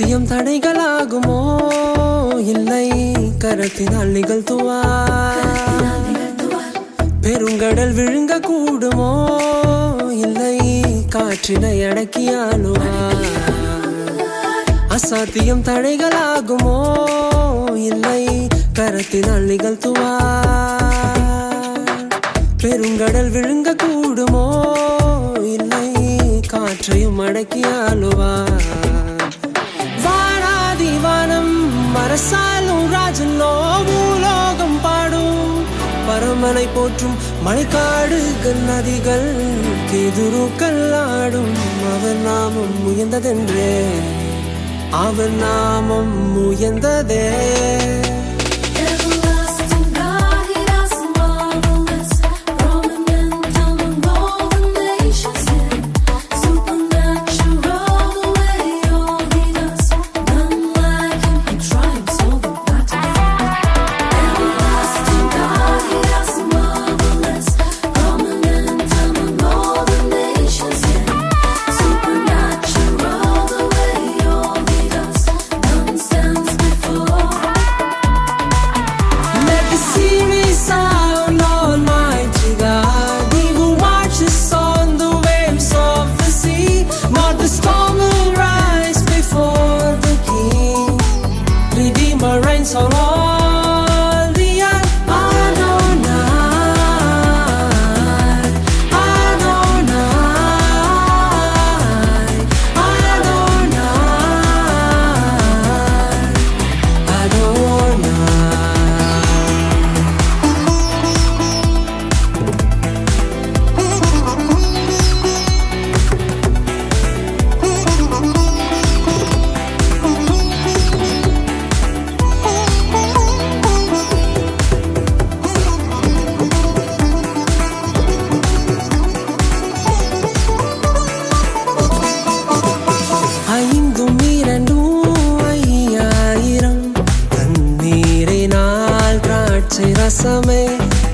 சத்தியம் தடைகளாகுமோ? இல்லை கரத்தினால் நிகழ்த்துவார் பெருங்கடல் விழுங்க கூடுமோ இல்லை காற்றினை அடக்கியாளுவார் அசாத்தியம் தடைகளாகுமோ? இல்லை கரத்தினால் நிகழ்த்துவார் பெருங்கடல் விழுங்க கூடுமோ இல்லை காற்றையும் அடக்கியாளுவார் அரசாலும் ராஜனோ பூலோகம் பாடும். பரமனை போற்றும் மழைக்காடுகள் நதிகள் கேதுருக்கள் ஆடும். அவர் நாமம் உயர்ந்ததென்றே. அவர் நாமம் உயர்ந்ததே. திராட்சை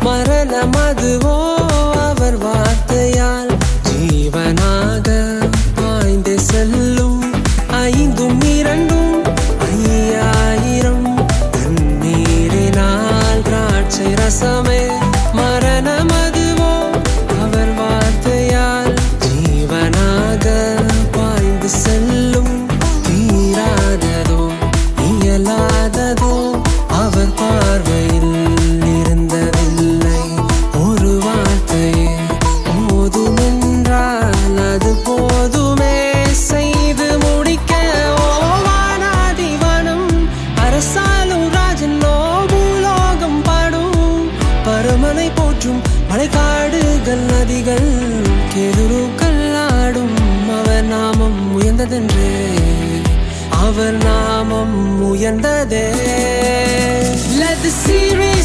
மரணம் அதுவோ அவர் வார்த்தையால் ஜீவனாக பாய்ந்து செல்லும் ஐந்தும் இரண்டும் ஐயாயிரம் தண்ணீரினால் திராட்சை ரசமே பரமனை போற்றும் மலைக்காடுகள் நதிகள் கேதுருக்கள் ஆடும் அவர் நாமம் உயர்ந்ததென்று. அவர் நாமம் உயர்ந்ததே. Let the series